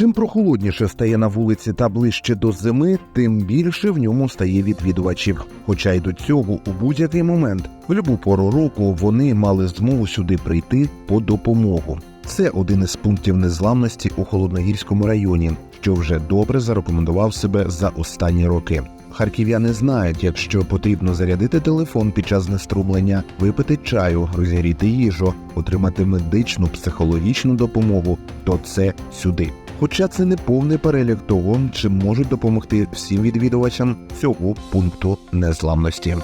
Чим прохолодніше стає на вулиці та ближче до зими, тим більше в ньому стає відвідувачів. Хоча й до цього у будь-який момент, в любу пору року, вони мали змогу сюди прийти по допомогу. Це один із пунктів незламності у холодногірському районі, що вже добре зарекомендував себе за останні роки. Харків'яни знають, якщо потрібно зарядити телефон під час знеструмлення, випити чаю, розігріти їжу, отримати медичну психологічну допомогу, то це сюди. Хоча це не повний перелік того, чим можуть допомогти всім відвідувачам цього пункту незламності.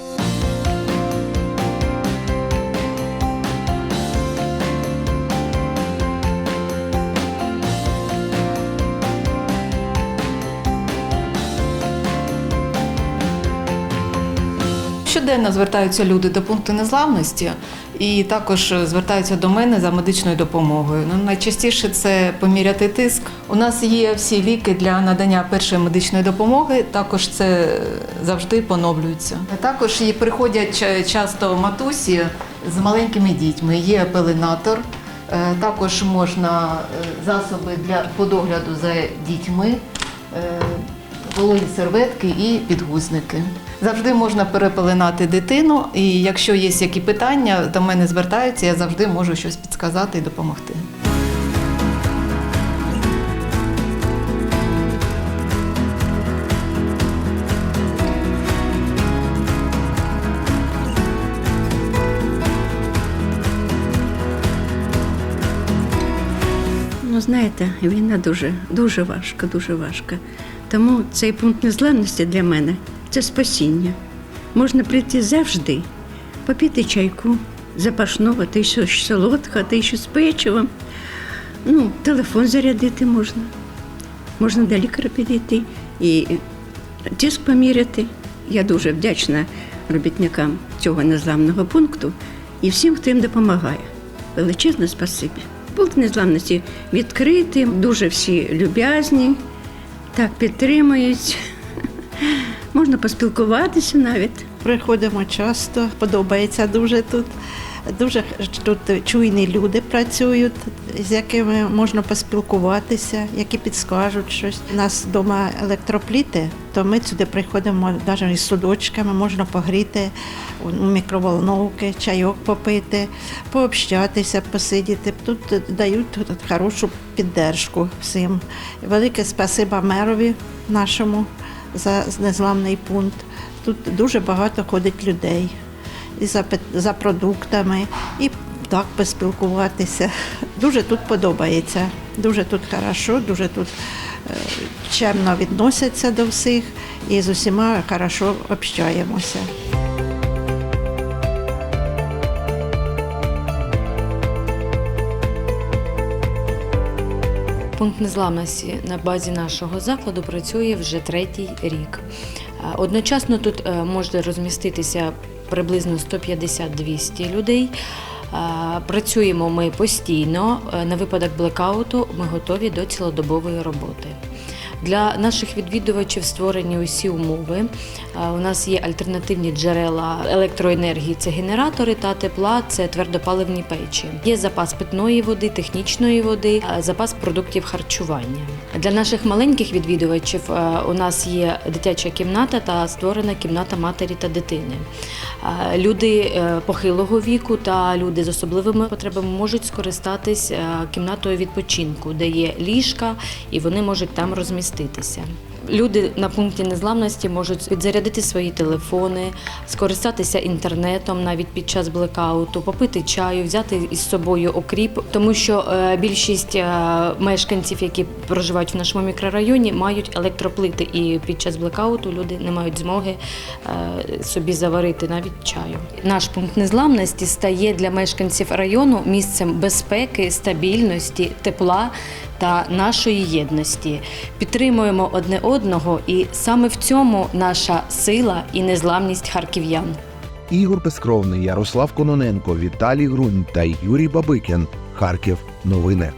Щоденно звертаються люди до пункту незламності і також звертаються до мене за медичною допомогою. Ну, найчастіше це поміряти тиск. У нас є всі ліки для надання першої медичної допомоги. Також це завжди поновлюється. Також і приходять часто матусі з маленькими дітьми. Є пеленатор. Е, Також можна е, засоби для подогляду за дітьми. Вологі серветки і підгузники. Завжди можна перепеленати дитину, і якщо є які питання, до мене звертаються, я завжди можу щось підсказати і допомогти. Знаєте, війна дуже, дуже важка, дуже важка. Тому цей пункт незламності для мене це спасіння. Можна прийти завжди, попити чайку, запашного, ти щось солодка, ти щось з печивом. Ну, телефон зарядити можна. Можна до лікаря підійти і тиск поміряти. Я дуже вдячна робітникам цього незламного пункту і всім, хто їм допомагає. Величезне спасибі. Пункт незламності відкритий, дуже всі люб'язні, так підтримують. Можна поспілкуватися навіть. Приходимо часто, подобається дуже тут. Дуже тут чуйні люди працюють, з якими можна поспілкуватися, які підскажуть щось. У нас вдома електропліти, то ми сюди приходимо навіть із судочками, можна погріти у мікроволновки, чайок попити, пообщатися, посидіти. Тут дають тут хорошу піддержку всім. Велике спасибо мерові нашому за незламний пункт. Тут дуже багато ходить людей і за, за продуктами, і так поспілкуватися. Дуже тут подобається. Дуже тут хорошо, дуже тут е, чемно відносяться до всіх і з усіма хорошо общаємося. Пункт незламності на базі нашого закладу працює вже третій рік. Е, Одночасно тут е, може розміститися приблизно 150-200 людей. Працюємо ми постійно. Е, На випадок блекауту ми готові до цілодобової роботи. Для наших відвідувачів створені усі умови. Е, У нас є альтернативні джерела електроенергії, це генератори та тепла, це твердопаливні печі. Є запас питної води, технічної води, е, запас продуктів харчування. Для наших маленьких відвідувачів е, у нас є дитяча кімната та створена кімната матері та дитини. Люди похилого віку та люди з особливими потребами можуть скористатись кімнатою відпочинку, де є ліжка, і вони можуть там розміститися. Люди на пункті незламності можуть підзарядити свої телефони, скористатися інтернетом навіть під час блекауту, попити чаю, взяти із собою окріп, тому що е, більшість е, мешканців, які проживають в нашому мікрорайоні, мають електроплити, і під час блекауту люди не мають змоги е, собі заварити навіть чаю. Наш пункт незламності стає для мешканців району місцем безпеки, стабільності, тепла та нашої єдності. Підтримуємо одне одного, і саме в цьому наша сила і незламність харків'ян. Ігор Безкровний, Ярослав Кононенко, Віталій Грунь та Юрій Бабикін. Харків. Новини.